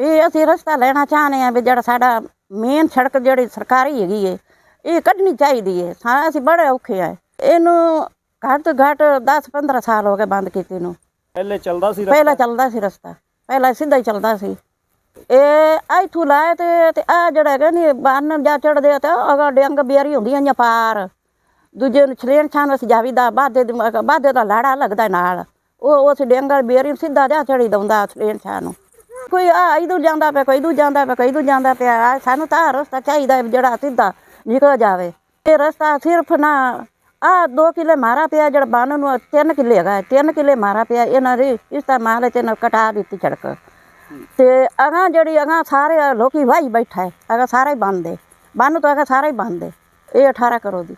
ਇਹ ਅਸੀਂ ਰਸਤਾ ਲੈਣਾ ਚਾਹੁੰਦੇ ਆ ਵੀ ਜਿਹੜਾ ਸਾਡਾ ਮੇਨ ਸੜਕ ਜਿਹੜੀ ਸਰਕਾਰੀ ਹੈਗੀ ਏ ਇਹ ਕੱਢਣੀ ਚਾਹੀਦੀ ਏ। ਹਾਂ ਅਸੀਂ ਬੜੇ ਔਖੇ ਆ। ਇਹਨੂੰ ਘੱਟ ਤੋਂ ਘੱਟ 10 15 ਸਾਲ ਹੋ ਗਏ ਬੰਦ ਕੀਤੇ ਨੂੰ। ਪਹਿਲੇ ਚੱਲਦਾ ਸੀ ਰਸਤਾ? ਪਹਿਲਾਂ ਚੱਲਦਾ ਸੀ ਰਸਤਾ। ਪਹਿਲਾਂ ਸਿੱਧਾ ਹੀ ਚੱਲਦਾ ਸੀ। ਇਹ ਇੱਥੋਂ ਲਾਏ ਤੇ ਤੇ ਆ ਜਿਹੜਾ ਹੈਗਾ ਨੀ ਬੰਨ ਜਾ ਚੜਦੇ ਆ ਤੇ ਅਗਾ ਡੰਗ ਬਿਆਰੀ ਹੁੰਦੀਆਂ ਜਾਂ ਪਾਰ। ਦੂਜੇ ਨੂੰ ਛਲੇਣ ਛਾਨ ਵਸ ਜਾਵੀਦਾ ਬਾਦੇ ਦੇ ਬਾਦੇ ਦਾ ਲਾੜਾ ਲੱਗਦਾ ਨਾਲ। ਉਹ ਉਸ ਡੰਗਲ ਬਿਆਰੀ ਸਿੱਧਾ ਜਾ ਚੜੀ ਦਉਂਦਾ ਛਲੇਣ ਛਾਨ ਨੂੰ। ਕੋਈ, ਆ ਇਧਰ ਜਾਂਦਾ ਪਿਆ, ਕੋਈ ਇਧਰ ਜਾਂਦਾ ਪਿਆ, ਕੋਈ ਇਧਰ ਜਾਂਦਾ ਪਿਆ। ਆਹ ਸਾਨੂੰ ਤਾਂ ਆਹ ਰਸਤਾ ਚਾਹੀਦਾ ਹੈ ਜਿਹੜਾ ਸਿੱਧਾ ਨਿਕਲ ਜਾਵੇ। ਇਹ ਰਸਤਾ ਸਿਰਫ ਨਾ, ਆ 2 ਕਿਲੇ ਮਾਰਾ ਪਿਆ, ਜਿਹੜਾ ਬੰਨ ਨੂੰ 3 ਕਿਲੇ ਹੈਗਾ 3 ਕਿਲੇ ਮਾਰਾ ਪਿਆ, ਇਹਨਾਂ ਦੀ ਇਸ ਦਾ ਮਾਲ ਤੇ ਨਾ ਕਟਾ ਦਿੱਤੀ ਸੜਕ। ਤੇ ਅਗਾ ਜਿਹੜੀ ਅਗਾ ਸਾਰੇ ਲੋਕੀ ਵਾਹੀ ਬੈਠਾ ਹੈ ਅਗਾ ਸਾਰੇ ਹੀ ਬੰਦ ਬੰਨ ਤੋਂ ਅਗਾ ਸਾਰੇ ਹੀ ਬੰਦ ਇਹ 18 ਕਰੋ ਦੀ।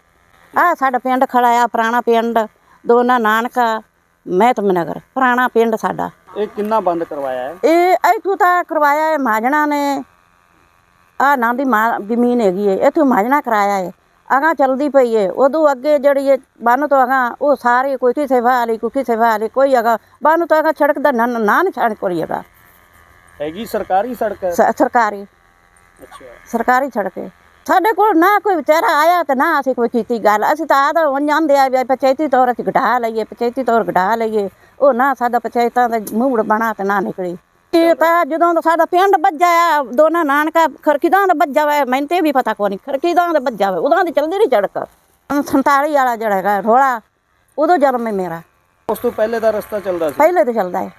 ਆ ਸਾਡਾ ਪਿੰਡ ਖੜਾ ਆ ਪੁਰਾਣਾ ਪਿੰਡ, ਦੋਨਾ ਨਾਨਕਾ, ਮਹਿਤਮ ਨਗਰ, ਪੁਰਾਣਾ ਪਿੰਡ ਸਾਡਾ। ਇਹ ਕਿੰਨਾ ਬੰਦ ਕਰਵਾਇਆ ਹੈ? ਇਹ ਇੱਥੋਂ ਤਾਂ ਕਰਵਾਇਆ ਹੈ ਮਾਜਣਾ ਨੇ। ਆ ਨਾਂ ਦੀ ਮਾਂ ਜ਼ਮੀਨ ਹੈਗੀ ਹੈ ਇੱਥੋਂ ਮਾਜਣਾ ਕਰਾਇਆ ਹੈ। ਅਗਾ ਚਲਦੀ ਪਈ ਹੈ ਉਦੋਂ ਅੱਗੇ ਜਿਹੜੀ ਇਹ ਬੰਨ ਤੋਂ ਅਗਾ ਉਹ ਸਾਰੇ ਕੋਈ ਕਿਸੇ ਵਾਲੀ ਕੋਈ ਕਿਸੇ ਵਾਲੀ ਕੋਈ ਅਗਾ ਬੰਨ ਤੋਂ ਅਗਾ ਸੜਕ ਦਾ ਨਾਂ ਨਾਂ ਨਿਸ਼ਾਨ ਕੋਈ ਹੈਗਾ। ਹੈਗੀ ਸਰਕਾਰੀ ਸੜਕ? ਹੈ ਸ- ਸਰਕਾਰੀ। ਅੱਛਾ। ਸਰਕਾਰੀ ਸੜਕ ਹੈ। ਸਾਡੇ ਕੋਲ ਨਾ ਕੋਈ ਵਿਚਾਰਾ ਆਇਆ ਤੇ ਨਾ ਅਸੀਂ ਕੋਈ ਕੀਤੀ ਗੱਲ। ਅਸੀਂ ਤਾਂ ਆਦਾ ਉਹ ਜਾਂਦੇ ਆ ਵੀ ਪੰਚਾਇਤੀ ਤੌਰ ਅਸੀਂ ਘਟਾ ਲਈਏ ਪੰਚਾਇਤੀ ਤੌਰ ਘਟਾ ਲਈਏ। ਉਹ ਨਾ ਸਾਡਾ ਪੰਚਾਇਤਾਂ ਦਾ ਮੂਹੜ ਬਣਾ ਤੇ ਨਾ ਨਿਕਲੀ। ਇਹ ਤਾਂ ਜਦੋਂ ਦਾ ਸਾਡਾ ਪਿੰਡ ਵੱਜਾ ਆ ਦੋਨਾਂ ਨਾਨਕਾ ਖਰਕੀਦਾਂ ਦਾ ਵੱਜਾ ਵਾ ਮੈਨੂੰ ਤੇ ਵੀ ਪਤਾ ਕੋਈ ਨਹੀਂ ਖਰਕੀਦਾਂ ਦਾ ਵੱਜਾ ਵਾ ਉਦੋਂ ਦੀ ਚਲਦੀ ਨਹੀਂ ਸੜਕ 47 ਵਾਲਾ ਜਿਹੜਾ ਹੈਗਾ ਰੋਲਾ ਉਦੋਂ ਜਨਮ ਹੈ ਮੇਰਾ। ਉਸ ਤੋਂ ਪਹਿਲੇ ਦਾ ਰਸਤਾ ਚੱਲਦਾ ਸੀ? ਪਹਿਲੇ ਤੇ ਚੱਲਦਾ ਹੈ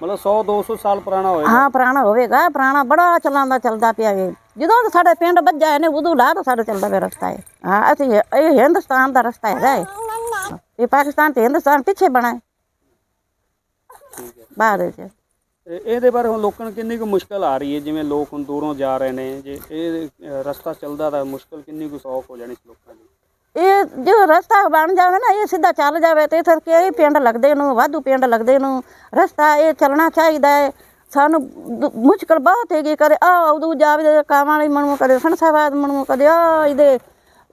ਮਤਲਬ 100 200 ਸਾਲ ਪੁਰਾਣਾ ਹੋਏਗਾ ਹਾਂ ਪੁਰਾਣਾ ਹੋਵੇਗਾ ਪੁਰਾਣਾ ਬੜਾ ਚਲਾਉਂਦਾ ਚੱਲਦਾ ਪਿਆ ਏ ਜਦੋਂ ਸਾਡੇ ਪਿੰਡ ਵੱਜਾ ਨੇ ਉਦੋਂ ਲਾ ਤਾਂ ਸਾਡਾ ਚੱਲਦਾ ਪਿਆ ਰਸਤਾ ਹੈ ਹਾਂ ਅਸੀਂ ਇਹ ਹਿੰਦੁਸਤਾਨ ਦਾ ਰਸਤਾ ਹੈਗਾ ਹੈ ਇਹ ਪਾਕਿਸਤਾਨ ਤੇ ਹਿੰਦੁਸਤਾਨ ਪਿੱਛੇ ਬਣਾ ਹੈ। ਬਾਅਦ ਤੇ ਇਹਦੇ ਬਾਰੇ ਹੁਣ ਲੋਕਾਂ ਨੂੰ ਕਿੰਨੀ ਕੁ ਮੁਸ਼ਕਲ ਆ ਰਹੀ ਹੈ ਜਿਵੇਂ ਲੋਕ ਹੁਣ ਦੂਰੋਂ ਜਾ ਰਹੇ ਨੇ ਜੇ ਇਹ ਅ, ਰਸਤਾ ਚੱਲਦਾ ਤਾਂ ਮੁਸ਼ਕਲ ਕਿੰਨੀ ਕੁ ਸੌਖ ਹੋ ਜਾਣੀ ਸੀ ਲੋਕਾਂ ਦੀ? ਇਹ ਜੋ ਰਸਤਾ ਬਣ ਜਾਵੇ ਨਾ ਇਹ ਸਿੱਧਾ ਚੱਲ ਜਾਵੇ ਤੇ ਇੱਥੇ ਕਈ ਪਿੰਡ ਲੱਗਦੇ ਨੂੰ ਵਾਧੂ ਪਿੰਡ ਲੱਗਦੇ ਨੂੰ ਰਸਤਾ ਇਹ ਚੱਲਣਾ ਚਾਹੀਦਾ ਹੈ। ਸਾਨੂੰ ਦੁ- ਮੁਸ਼ਕਲ ਬਹੁਤ ਹੈਗੀ ਕਦੇ ਆ ਉਦੋਂ ਜਾਵੇ ਕਾਵਾਂ ਵਾਲੀ ਮਨੂ ਕਦੇ ਸੰਸਾਬਾਦ ਮਨੂ ਕਦੇ ਆ ਇਹਦੇ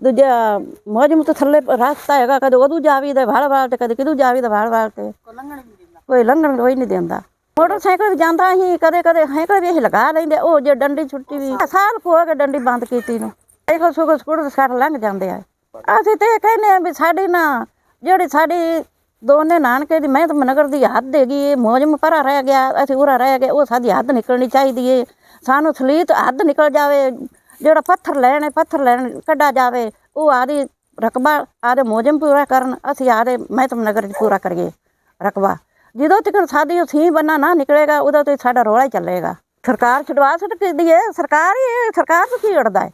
ਦੂਜਾ ਮੋਜਮ ਤੋਂ ਥੱਲੇ ਰਸਤਾ ਹੈਗਾ ਕਦੇ ਉਦੋਂ ਜਾਵੀ ਦਾ ਭਾਲ ਭਾਲ ਤੇ ਕਦੇ ਕਿਦੋਂ ਜਾਵੀ ਦਾ ਭਾਲ ਭਾਲ ਤੇ। ਕੋਈ ਲੰਘਣ ਕੋਈ ਨਹੀਂ ਦਿੰਦਾ। ਮੋਟਰਸਾਈਕਲ ਵੀ ਜਾਂਦਾ ਅਸੀਂ ਕਦੇ ਕਦੇ ਸਾਈਕਲ ਵੀ ਅਸੀਂ ਲਗਾ ਲੈਂਦੇ, ਉਹ ਜੇ ਡੰਡੀ ਛੁੱਟੀ ਵੀ ਸਾਲ ਕੁ ਹੋ ਕੇ ਡੰਡੀ ਬੰਦ ਕੀਤੀ ਨੂੰ। ਸਾਈਕਲ ਸੁਕਲ ਸਕੂਟਰ ਸੱਟ ਲੰਘ ਜਾਂਦੇ ਆ। ਅਸੀਂ ਤੇ ਇਹ ਕਹਿੰਦੇ ਆ ਵੀ ਸਾਡੀ ਨਾ, ਜਿਹੜੀ ਸਾਡੀ ਦੋਨੇ ਨਾਨਕੇ ਦੀ ਮਹਿਤ ਨਗਰ ਦੀ ਹੱਦ ਹੈਗੀ, ਇਹ ਮੋਜਮ ਪਰਾ ਰਹਿ ਗਿਆ, ਅਸੀਂ ਉਰਾ ਰਹਿ ਗਏ, ਉਹ ਸਾਡੀ ਹੱਦ ਨਿਕਲਣੀ ਚਾਹੀਦੀ ਏ। ਸਾਨੂੰ ਸਲੀਤ ਹੱਦ ਨਿਕਲ ਜਾਵੇ, ਜਿਹੜਾ ਪੱਥਰ ਲੈਣੇ ਪੱਥਰ ਲੈਣ ਕੱਢਾ ਜਾਵੇ, ਉਹ ਆਦੀ ਰਕਬਾ, ਆਦੇ ਮੋਜਮ ਪੂਰਾ ਕਰਨ, ਅਸੀਂ ਆਦੇ ਮਹਿਤਮ ਨਗਰ ਚ ਪੂਰਾ ਕਰੀਏ। ਰਕਬਾ। ਜਦੋਂ ਤੱਕ ਸਾਡੀ ਸੀ ਬੰਨਾ ਨਾ ਨਿਕਲੇਗਾ ਉਦੋਂ ਤੇ ਸਾਡਾ ਰੋਲਾ ਹੀ ਚੱਲੇਗਾ। ਸਰਕਾਰ ਛਡਵਾ ਸਕਦੀ ਹੈ ਸਰਕਾਰ ਹੀ ਸਰਕਾਰ ਤੋਂ ਕੀ ਅੜਦਾ ਹੈ?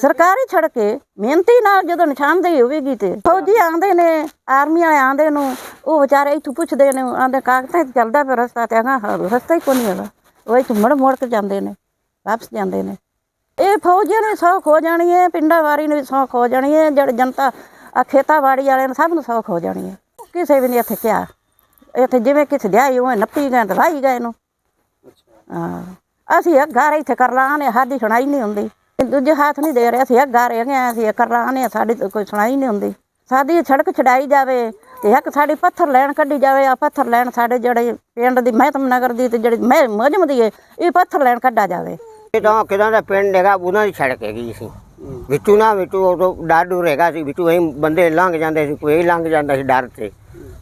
ਸਰਕਾਰੀ ਛੜਕੇ ਮਿਹਨਤੀ ਨਾਲ ਜਦੋਂ ਨਿਸ਼ਾਨਦੇਹੀ ਹੋਵੇਗੀ ਤੇ ਫੌਜੀ ਆਂਦੇ ਨੇ ਆਰਮੀ ਵਾਲੇ ਆਂਦੇ ਨੂੰ ਉਹ ਵਿਚਾਰੇ ਇੱਥੋਂ ਪੁੱਛਦੇ ਨੇ ਆਂਦੇ ਕਾਗਜ਼ਾਂ 'ਤੇ ਚੱਲਦਾ ਪਿਆ ਰਸਤਾ ਤੇ ਆਗਾ ਰਸਤਾ ਹੀ ਕੋਈ ਨਹੀਂ ਹੈਗਾ। ਉਹ ਇੱਥੋਂ ਮੁੜ ਮੁੜ ਕੇ ਜਾਂਦੇ ਨੇ ਵਾਪਸ ਜਾਂਦੇ ਨੇ। ਇਹ ਫੌਜੀਆਂ ਨੂੰ ਸੌਖ ਹੋ ਜਾਣੀ ਹੈ ਪਿੰਡਾਂ ਵਾਰੀ ਨੂੰ ਸੌਖ ਹੋ ਜਾਣੀ ਹੈ ਜਿਹੜੇ ਜਨਤਾ ਆ ਖੇਤਾਬਾੜੀ ਵਾਲਿਆਂ ਨੂੰ ਸਭ ਨੂੰ ਸੌਖ ਹੋ ਜਾਣੀ ਹੈ। ਕਿਸੇ ਵੀ ਨਹੀਂ ਇੱਥੇ ਕਿਹਾ। ਇੱਥੇ ਜਿਵੇਂ ਕਿਸੇ ਦਿਹਾਈ ਉਹ ਨੱਪੀ ਗਏ ਤੇ ਵਾਹੀ ਗਏ ਨੂੰ ਹਾਂ ਅਸੀਂ ਘਰ ਇੱਥੇ ਕਰ ਲਾਣੇ ਸਾਡੀ ਸੁਣਾਈ ਨਹੀਂ ਹੁੰਦੀ। ਦੂਜੇ ਹੱਥ ਨਹੀਂ ਦੇ ਰਹੇ ਅਸੀਂ ਘਰ ਹੈਗੇ ਆ ਅਸੀਂ ਕਰ ਲਾਣੇ ਸਾਡੀ ਕੋਈ ਸੁਣਾਈ ਨਹੀਂ ਹੁੰਦੀ। ਸਾਡੀ ਇਹ ਸੜਕ ਛਡਾਈ ਜਾਵੇ ਤੇ ਇੱਕ ਸਾਡੀ ਪੱਥਰ ਲੈਣ ਕੱਢੀ ਜਾਵੇ ਆ ਪੱਥਰ ਲੈਣ ਸਾਡੇ ਜਿਹੜੇ ਪਿੰਡ ਦੀ ਮਹਿਤਮ ਨਗਰ ਦੀ ਤੇ ਜਿਹੜੀ ਮਹਿ ਮਜਮ ਦੀ ਹੈ ਇਹ ਪੱਥਰ ਲੈਣ ਕੱਢਾ ਜਾਵੇ। ਇਹ ਤਾਂ ਕਿਦਾਂ ਦਾ ਪਿੰਡ ਹੈਗਾ ਉਹਨਾਂ ਦੀ ਸੜਕ ਹੈਗੀ ਸੀ ਵਿੱਚੋਂ ਨਾ ਵਿੱਚੋਂ ਉਦੋਂ ਡਰ ਡੂਰ ਹੈਗਾ ਸੀ ਵਿੱਚੋਂ ਅਸੀਂ ਬੰਦੇ ਲੰਘ ਜਾਂਦੇ ਸੀ ਕੋਈ ਲੰਘ ਜਾਂਦਾ ਸੀ ਡਰ ਤੇ।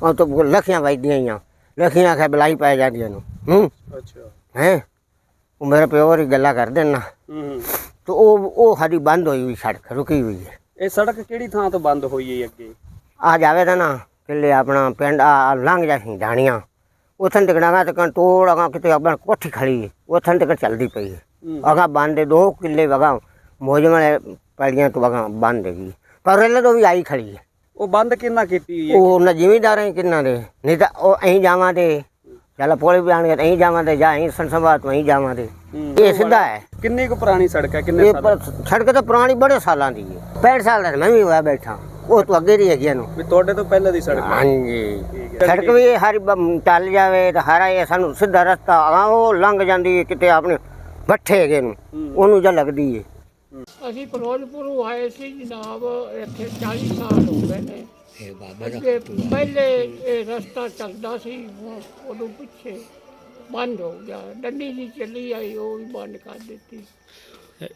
ਉਹ ਤੋਂ ਲੱਖੀਆਂ ਵੱਜਦੀਆਂ ਹੀ ਆ। ਲੱਖੀਆਂ ਖੈ ਬਲਾਈ ਪੈ ਜਾਂਦੀਆਂ ਨੂੰ ਹੂੰ? ਅੱਛਾ। ਹੈ? ਉਹ ਮੇਰੇ ਪਿਓ ਹੋਰੀ ਗੱਲਾਂ ਕਰਦੇ ਨੇ ਹੂੰ ਤੇ ਉਹ ਉਹ ਸਾਡੀ ਬੰਦ ਹੋਈ ਹੋਈ ਸੜਕ ਰੁਕੀ ਹੋਈ ਹੈ ਇਹ ਸੜਕ ਕਿਹੜੀ ਥਾਂ ਤੋਂ ਬੰਦ ਹੋਈ ਹੈ ਅੱਗੇ? ਆ ਜਾਵੇ ਤਾਂ ਨਾ ਕਿੱਲੇ ਆਪਣਾ ਪਿੰਡ ਆ ਲੰਘ ਜਾ ਸੀ ਢਾਣੀਆਂ ਉਥਨ ਨਾ ਤੇ ਕੰਟੋਲ ਅਗਾ ਕਿਤੇ ਆਪਣਾ ਕੋਠੀ ਖੜੀ ਹੈ ਉਥਨ ਤੱਕ ਚੱਲਦੀ ਪਈ ਹੈ। ਅਗਾ ਬੰਦ ਦੋ ਕਿੱਲੇ ਵਗਾ ਮੋਜਮ ਵਾਲੇ ਪੈੜੀਆਂ ਤੋਂ ਵਗਾ ਬੰਦ ਹੈਗੀ। ਪਰ ਇਹਨਾਂ ਤੋਂ ਵੀ ਆਈ ਖੜੀ ਹੈ ਉਹ ਬੰਦ ਕਿੰਨਾ ਕੀਤੀ ਹੋਈ ਹੈ ਉਹ ਉਹਨਾਂ ਜ਼ਿਮੀਂਦਾਰਾਂ ਹੀ ਕਿੰਨਾ ਦੇ? ਨਹੀਂ ਤਾਂ ਉਹ ਅਸੀਂ ਜਾਵਾਂ ਤੇ। ਚੱਲ ਪੋਲੇ ਵੀ ਆਣਗੇ ਅਸੀਂ ਜਾਵਾਂ ਤੇ ਜਾਂ ਅਸੀਂ ਸੰਸਵਾਤ ਅਸੀਂ ਜਾਵਾਂ ਤੇ। ਇਹ ਸਿੱਧਾ ਹੈ। ਕਿੰਨੀ ਕੁ ਪੁਰਾਣੀ ਸੜਕ ਹੈ? ਕਿੰਨੇ ਸਾਲ ਸੜਕ ਤਾਂ ਪੁਰਾਣੀ ਬੜੇ ਸਾਲਾਂ ਦੀ ਹੈ। 65 ਸਾਲ ਦਾ ਮੈਂ ਵੀ ਹੋਇਆ ਬੈਠਾ। ਉਹ ਤੋਂ ਅੱਗੇ ਦੀ ਹੈਗੀ ਨੂੰ ਵੀ ਤੁਹਾਡੇ ਤੋਂ ਪਹਿਲਾਂ ਦੀ ਸੜਕ ਹਾਂਜੀ। ਸੜਕ ਵੀ ਹਰ ਚੱਲ ਜਾਵੇ ਤਾਂ ਹਰਾ ਇਹ ਸਾਨੂੰ ਸਿੱਧਾ ਰਸਤਾ ਆ ਉਹ ਲੰਘ ਜਾਂਦੀ ਹੈ ਕਿਤੇ ਆਪਣੇ ਬੱਠੇ ਹੈਗੇ ਨੂੰ। ਉਹਨੂੰ ਜਾਂ ਲੱਗਦੀ ਹੈ। ਅਸੀਂ ਫਿਰੋਜ਼ਪੁਰੋਂ ਆਏ ਸੀ ਜਨਾਬ ਇੱਥੇ 40 ਸਾਲ ਹੋ ਗਏ ਨੇ। ਅੱਗੇ ਪਹਿਲੇ ਇਹ ਰਸਤਾ ਚੱਲਦਾ ਸੀ ਉਹ- ਉਦੋਂ ਪਿੱਛੇ ਬੰਦ ਹੋ ਗਿਆ। ਡੰਡੀ ਜੀ ਚੱਲੀ ਆਈ ਉਹ ਵੀ ਬੰਦ ਕਰ ਦਿੱਤੀ।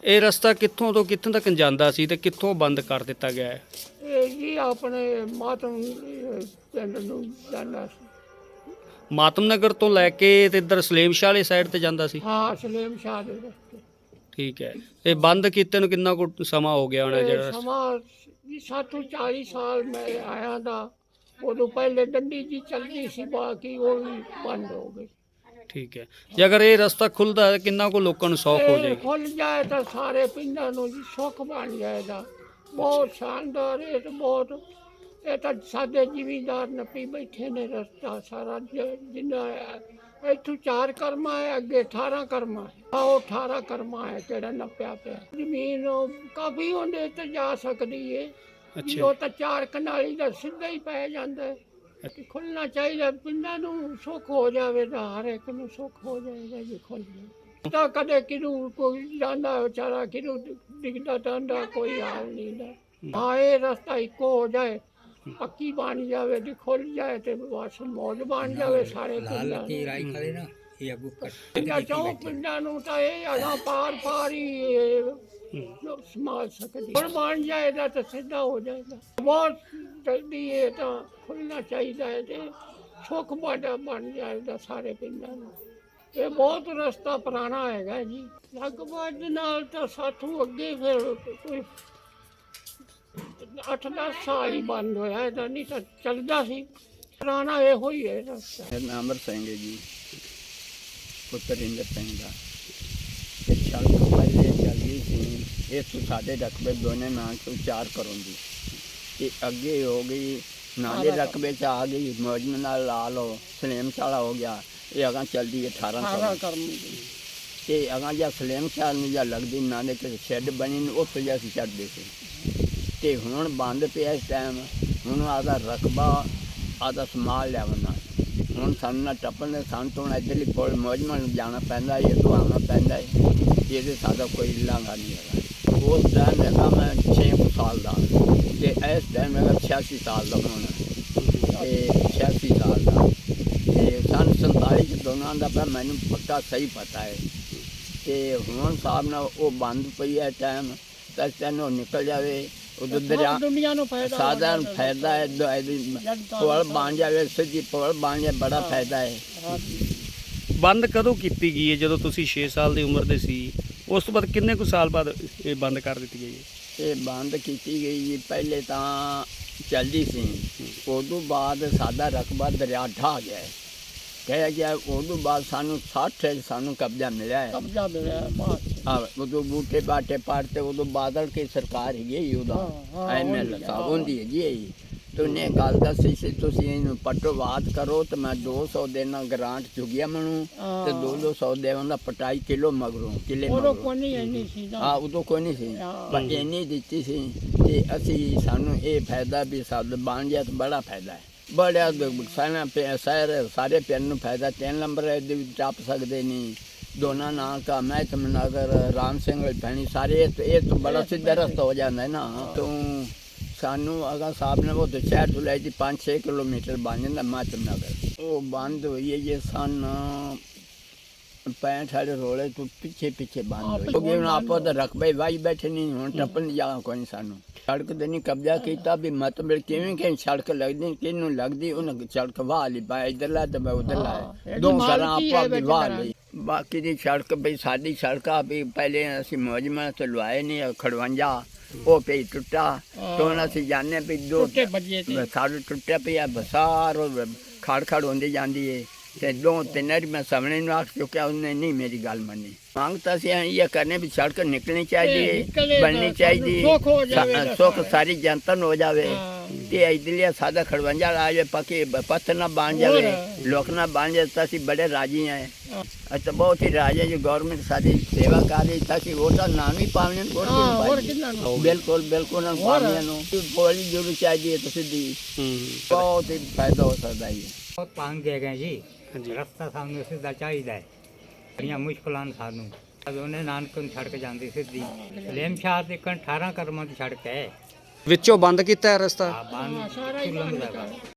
ਇਹ ਰਸਤਾ ਕਿੱਥੋਂ ਤੋਂ ਕਿੱਥੋਂ ਤੱਕ ਜਾਂਦਾ ਸੀ ਤੇ ਕਿੱਥੋਂ ਬੰਦ ਕਰ ਦਿੱਤਾ ਗਿਆ ਹੈ? ਇਹ ਜੀ ਆਪਣੇ ਮਾਤਮ ਪਿੰਡ ਨੂੰ ਜਾਣਾ ਸੀ। ਮਾਤਮ ਨਗਰ ਤੋਂ ਲੈ ਕੇ ਤੇ ਇੱਧਰ ਸਲੇਮ ਸ਼ਾਹ ਵਾਲੀ ਸਾਈਡ ਤੇ ਜਾਂਦਾ ਸੀ? ਹਾਂ ਸਲੇਮ ਸ਼ਾਹ ਦੇ ਰਸਤੇ। ਠੀਕ ਹੈ। ਇਹ ਬੰਦ ਕੀਤੇ ਨੂੰ ਕਿੰਨਾ ਕੁ ਸਮਾਂ ਹੋ ਗਿਆ ਹੋਣਾ ਜਿਹੜਾ? ਸਮਾਂ ਜੀ ਸਾਤੋਂ 40 ਸਾਲ ਮੈਂ ਆਇਆ ਦਾ। ਉਦੋਂ ਪਹਿਲੇ ਡੰਡੀ ਜੀ ਚੱਲਦੀ ਸੀ ਬਾਕੀ ਉਹ ਵੀ ਬੰਦ ਹੋ ਗਈ ਠੀਕ ਹੈ। ਜੇ ਅਗਰ ਇਹ ਰਸਤਾ ਖੁੱਲਦਾ ਹੈ ਕਿੰਨਾ ਕੋ ਲੋਕਾਂ ਨੂੰ ਸੌਖ ਹੋ ਇਹ ਜਾਏਗੀ? ਖੁੱਲ ਜਾਏ ਤਾਂ ਸਾਰੇ ਪਿੰਡਾਂ ਨੂੰ ਜੀ ਸੁੱਖ ਬਣ ਜਾਏਗਾ ਬਹੁਤ ਸ਼ਾਨਦਾਰ ਇਹ ਤਾਂ ਬਹੁਤ ਇਹ ਤਾਂ ਸਾਡੇ ਜ਼ਿਮੀਂਦਾਰ ਨੱਪੀ ਬੈਠੇ ਨੇ ਰਸਤਾ ਸਾਰਾ ਜ- ਜਿੰਨਾ ਹੈ। ਇੱਥੋਂ ਚਾਰ ਕਰਮਾ ਹੈ ਅੱਗੇ 18 ਕਰਮਾ ਹੈ। ਆਹ ਉਹ 18 ਕਰਮਾ ਹੈ ਜਿਹੜਾ ਨੱਪਿਆ ਪਿਆ। ਜ਼ਮੀਨ ਉਹ ਕਾਫੀ ਉਹਦੇ ਤੇ ਜਾ ਸਕਦੀ ਏ। ਅੱਛਾ। ਉਹ ਤਾਂ ਚਾਰ ਕਨਾਲੀ ਦਾ ਸਿੱਧਾ ਹੀ ਪੈ ਜਾਂਦਾ ਹੈ। ਕਿ ਖੁੱਲਣਾ ਚਾਹੀਦਾ ਪਿੰਡਾਂ ਨੂੰ ਸੁੱਖ ਹੋ ਜਾਵੇ ਤਾਂ ਹਰ ਇੱਕ ਨੂੰ ਸੁੱਖ ਹੋ ਜਾਏਗਾ ਜੇ ਖੁੱਲ ਜਾਏ। ਤਾਂ ਕਦੇ ਕਿਨੂੰ ਕੋਈ ਜਾਂਦਾ ਵਿਚਾਰਾ ਕਿਨੂੰ ਡਿੱਗਦਾ ਟਾਂਡਾ ਕੋਈ ਹਾਲ ਨਹੀਂ ਦਾ ਹਾਂ ਇਹ ਰਸਤਾ ਇੱਕੋ ਹੋ ਜਾਏ ਪੱਕੀ ਬਣ ਜਾਵੇ ਤੇ ਖੁੱਲ ਜਾਏ ਤੇ ਬਸ ਮੌਜ ਬਣ ਜਾਵੇ ਸਾਰੇ ਪਿੰਡਾਂ ਨੂੰ। ਰਾਈ ਖੜੇ ਨਾ ਇਹ ਅਗੂ ਪਿੰਡਾਂ ਚੋਂ ਪਿੰਡਾਂ ਨੂੰ ਤਾਂ ਇਹ ਅਗਾ ਪਾਰ ਪਾਰ ਸਮਾਲ ਸਕਦੀ। ਹੁਣ ਬਣ ਜਾਏਗਾ ਤਾਂ ਸਿੱਧਾ ਹੋ ਜਾਏਗਾ। ਬਹੁਤ ਜਲਦੀ ਇਹ ਤਾਂ ਖੁੱਲਣਾ ਚਾਹੀਦਾ ਹੈ ਤੇ ਸੁੱਖ ਬਾਡਾ ਬਣ ਜਾਏਗਾ ਸਾਰੇ ਪਿੰਡਾਂ ਨੂੰ। ਇਹ ਬਹੁਤ ਰਸਤਾ ਪੁਰਾਣਾ ਹੈਗਾ ਜੀ। ਲਗਭਗ ਨਾਲ ਤਾਂ ਸਾਥੋਂ ਅੱਗੇ ਫਿਰ ਕੋਈ 8-10 ਸਾਲ ਹੀ ਬੰਦ ਹੋਇਆ ਇਹਦਾ ਨਹੀਂ ਤਾਂ ਚੱਲਦਾ ਸੀ। ਪੁਰਾਣਾ ਇਹੋ ਹੀ ਹੈ ਰਸਤਾ ਮੇਰਾ ਨਾਮ ਅਮਰ ਸਿੰਘ ਹੈ ਜੀ ਪੁੱਤਰ ਇੰਦਰ ਸਿੰਘ ਦਾ। ਇਹ ਸਾਲ ਤੋਂ ਪਹਿਲੇ ਚੱਲੀ ਸੀ ਇਹ ਤੋਂ ਸਾਡੇ ਰਕਬੇ ਦੋਨੇ ਨਾਂ ਤੋਂ ਚਾਰ ਕਰੋਂ ਦੀ। ਇਹ ਅੱਗੇ ਹੋ ਗਈ ਨਾਲੇ ਰਕਬੇ ਚ ਆ ਗਈ ਮੌਜਮ ਨਾਲ ਲਾ ਲਓ ਸਲੇਮ ਚਾਲਾ ਹੋ ਗਿਆ। ਇਹ ਅਗਾਂ ਚੱਲਦੀ ਹੈ 18 ਸਾਰਾ ਕਰੋਂ ਕਰਮ ਤੇ ਅਗਾਂ ਜਾਂ ਸਲੇਮ ਚਾਲ ਨੂੰ ਜਾਂ ਲੱਗਦੀ ਨਾਲੇ ਕਿ ਸ਼ੈੱਡ ਬਣੀ ਨੂੰ ਉੱਥੇ ਜਾ ਅਸੀਂ ਚੜਦੇ ਸੀ। ਤੇ ਹੁਣ ਬੰਦ ਪਿਆ ਇਸ ਟਾਈਮ ਹੁਣ ਆਦਾ ਰਕਬਾ, ਆਦਾ ਸਮਾਲ ਲਿਆਵਣਾ ਹੁਣ ਸਾਨੂੰ ਨਾ ਟੱਪਣ ਦੇ, ਸਾਨੂੰ ਤੋਂ ਇੱਧਰਲੀ ਪੁਲ ਮੌਜਮਾ ਨੂੰ ਜਾਣਾ ਪੈਂਦਾ ਇਹ ਤੋਂ ਆਉਣਾ ਪੈਂਦਾ ਹੈ। ਇਹਦੇ ਸਾਡਾ ਕੋਈ ਲਾਂਘਾ ਨਹੀਂ ਹੈਗਾ। ਉਸ ਟਾਈਮ ਹੈਗਾ ਮੈਂ 6 ਸਾਲ ਦਾ। ਤੇ ਇਸ ਟਾਈਮ ਹੈਗਾ 86 ਸਾਲ ਦਾ ਹੁਣ। ਤੇ 86 ਸਾਲ ਦਾ। ਤੇ ਸਨ 47 ਚ ਦੋਨਾਂ ਦਾ ਪਰ ਮੈਨੂੰ ਪੱਕਾ ਸਹੀ ਪਤਾ ਹੈ। ਤੇ ਹੁਣ ਸਾਹਿਬ ਨਾਲ ਉਹ ਬੰਦ ਪਈ ਹੈ ਟਾਈਮ ਤਾਂ ਤੈਨੂੰ ਨਿਕਲ ਜਾਵੇ। ਉਦੋਂ ਦਰਿਆ ਦੁਨੀਆ ਨੂੰ ਫਾਇਦਾ ਸਾਧਾਰਨ ਜਾਂਦਾ। ਫਾਇਦਾ ਹੈ ਪੁਲ ਬਣ ਜਾਵੇ ਸਿੱਧੀ ਪੁਲ ਬਣ ਜਾਵੇ ਬੜਾ ਫਾਇਦਾ ਹੈ। ਬੰਦ ਕਦੋਂ ਕੀਤੀ ਗਈ ਹੈ? ਜਦੋਂ ਤੁਸੀਂ 6 ਸਾਲ ਦੀ ਉਮਰ ਦੇ ਸੀ ਉਸ ਤੋਂ ਬਾਅਦ ਕਿੰਨੇ ਕੁ ਸਾਲ ਬਾਅਦ ਇਹ ਬੰਦ ਕਰ ਦਿੱਤੀ ਗਈ ਹੈ? ਇਹ ਬੰਦ ਕੀਤੀ ਗਈ ਜੀ ਪਹਿਲੇ ਤਾਂ ਚੱਲਦੀ ਸੀ। ਉਦੋਂ ਬਾਅਦ ਸਾਡਾ ਰਕਬਾ ਦਰਿਆ ਢਾਹ ਗਿਆ ਹੈ। ਕਹਿਆ ਗਿਆ ਉਦੋਂ ਬਾਅਦ ਸਾਨੂੰ 60 ਸਾਨੂੰ ਕਬਜ਼ਾ ਮਿਲਿਆ ਹੈ। ਕਬਜ਼ਾ ਮਿਲਿਆ ਬਾਅਦ ਗੱਲ ਦੱਸੀ ਸੀ ਤੁਸੀਂ ਇਹਨੂੰ ਪਟਵਾਦ ਕਰੋ ਤੇ ਮੈਂ 200 ਦੇਣਾ ਗ੍ਰਾਂਟ ਚੁਗਿਆ ਮੈਨੂੰ ਤੇ 200 ਦੇਵਾਂ ਦਾ ਪਟਾਈ ਕਿਲੋ ਮਗਰੋਂ ਕਿਲੇ ਮਗਰੋਂ। ਕੋਈ ਨਹੀਂ ਇੰਨੀ ਸੀ ਹਾਂ ਉਦੋਂ ਕੋਈ ਨਹੀਂ ਸੀ। ਪਰ ਇੰਨੀ ਦਿੱਤੀ ਸੀ ਤੇ ਅਸੀਂ ਸਾਨੂੰ ਇਹ ਫਾਇਦਾ ਵੀ ਸਾਡੇ ਬਣ ਗਿਆ ਤਾਂ ਬੜਾ ਫਾਇਦਾ ਹੈ। ਬੜਾ ਸਾਰੇ ਸਾਰੇ ਪਿੰਡ ਨੂੰ ਫਾਇਦਾ ਤਿੰਨ ਨੰਬਰ ਇਹਦੇ ਵਿੱਚ ਟੱਪ ਸਕਦੇ ਨਹੀਂ। ਦੋਨਾਂ ਨਾਂ ਕਾ ਮਹਿਕਮ ਨਗਰ ਰਾਮ ਸਿੰਘ ਵਾਲੀ ਭੈਣੀ ਸਾਰੇ ਇਹ ਤੋਂ- ਇਹ ਤੋਂ ਬੜਾ ਸਿੱਧਾ ਰਸਤਾ ਹੋ ਜਾਂਦਾ ਹੈ ਨਾ ਤੋਂ ਸਾਨੂੰ ਅਗਾ ਸਾਹਿਬ ਨੇ ਉਹ ਤੋਂ ਸ਼ਹਿਰ ਤੋਂ ਲੈ ਜੀ 5-6 ਕਿਲੋਮੀਟਰ ਬਣ ਜਾਂਦਾ ਮਾਤਮ ਨਗਰ ਉਹ ਬੰਦ ਹੋਈ ਹੈ ਜੇ ਸਨ 65 ਵਾਲੇ ਰੋਲੇ ਤੋਂ ਪਿੱਛੇ ਪਿੱਛੇ ਬੰਦ ਹੋਈ ਕਿਉਂਕਿ ਹੁਣ ਆਪੋ ਦਾ ਰਕਬੇ ਵਾਈ ਬੈਠੇ ਨਹੀਂ ਹੁਣ ਟੱਪਣ ਜਗ੍ਹਾ ਕੋਈ ਸਾਨੂੰ ਸੜਕ ਤੇ ਨਹੀਂ ਕਬਜ਼ਾ ਕੀਤਾ ਵੀ ਮਤਲਬ ਕਿਵੇਂ ਕਿ ਸੜਕ ਲੱਗਦੀ ਕਿਹਨੂੰ ਲੱਗਦੀ ਉਹਨਾਂ ਸੜਕ ਵਾਹ ਲਈ ਬਾ ਇਧਰ ਲਾ ਤੇ ਮੈਂ ਉਧਰ ਹਾਂ, ਲਾ ਦੋ ਸਾਲਾਂ ਮਾਲਕੀ ਆਪੋ ਹੈ ਵੀ ਵਾਹ ਘਰਾਂ ਲਈ ਬਾਕੀ ਦੀ ਸੜਕ ਵੀ ਸਾਡੀ ਸੜਕਾਂ ਵੀ ਪਹਿਲੇ ਅਸੀਂ ਮੌਜਮਾ ਤੇ ਲਵਾਏ ਨਹੀਂ ਖੜਵੰਜਾ ਉਹ ਪਈ ਟੁੱਟਾ। ਤੋਂ ਅਸੀਂ ਜਾਣੇ ਵੀ ਦੋ ਟੁੱਟੇ ਬੱਜੇ ਤੇ। ਸਾਡੇ ਟੁੱਟਿਆ ਪਿਆ ਬਸਾਰ ਖੜ ਖੜ ਹੁੰਦੀ ਜਾਂਦੀ ਏ। ਤੇ ਦੋ ਤਿੰਨ ਮੈਂ ਸਾਹਮਣੇ ਨੂੰ ਆਖ ਚੁੱਕਿਆ ਉਹਨੇ ਨਹੀਂ ਮੇਰੀ ਗੱਲ ਮੰਨੀ। ਮੰਗਤਾ ਸੀ ਇਹ ਕਰਨੇ ਵੀ ਸੜਕ ਨਿਕਲਣੀ ਚਾਹੀਦੀ ਹੈ ਬਣਨੀ ਚਾਹੀਦੀ ਸੁੱਖ ਸਾਰਾ। ਸਾਰੀ ਜਨਤਾ ਨੂੰ ਹੋ ਜਾਵੇ। ਤੇ ਇਦਲੀਆ ਸਾਦਾ ਖੜਵੰਜਾ ਆ ਜਾਵੇ ਪੱਕੇ ਪੱਥਰ ਨਾ ਬਣ ਜਾਵੇ। ਲੋਕ ਨਾ ਬਣ ਜਾਵੇ ਤਾਂ ਅਸੀਂ ਬੜੇ ਰਾਜੀ। ਅਸੀਂ ਤਾਂ ਬਹੁਤ ਹੀ ਰਾਜੀ ਜੀ ਗਵਰਨਮੈਂਟ ਸਾਡੀ ਸੇਵਾ ਕਰ ਰਹੀ ਤਾਂ ਅਸੀਂ ਵੋਟਾਂ ਨਾ ਵੀ ਪਾਵਣੇ? ਕਿੰਨਾ ਨੂੰ ਬਿਲਕੁਲ ਬਿਲਕੁਲ ਨਾ। ਪਾਵਣੇ ਨੂੰ ਬੋਲੀ ਜ਼ਰੂਰ ਚਾਹੀਦੀ ਹੈ ਤੁਸੀਂ ਦੀ ਹੂੰ ਬਹੁਤ ਹੀ ਫਾਇਦਾ ਹੋ ਸਕਦਾ ਹੈ ਬਹੁਤ ਤੰਗ ਹੈਗੇ ਜੀ ਹਾਂਜੀ। ਰਸਤਾ ਸਾਨੂੰ ਸਿੱਧਾ ਚਾਹੀਦਾ ਹੈ ਬੜੀਆਂ ਮੁਸ਼ਕਲਾਂ ਨੇ ਸਾਨੂੰ ਉਹਨੇ ਨਾਨਕ ਨੂੰ ਸੜਕ ਜਾਂਦੀ ਸਿੱਧੀ ਸਲੇਮ ਸ਼ਾਹ ਤੇ 18 ਕਰਮਾਂ ਦੀ ਸੜਕ ਹੈ ਵਿੱਚੋਂ ਬੰਦ ਕੀਤਾ ਹੈ ਰਸਤਾ ਆ ਬੰਨ ਸਾਰਾ ਵਾ।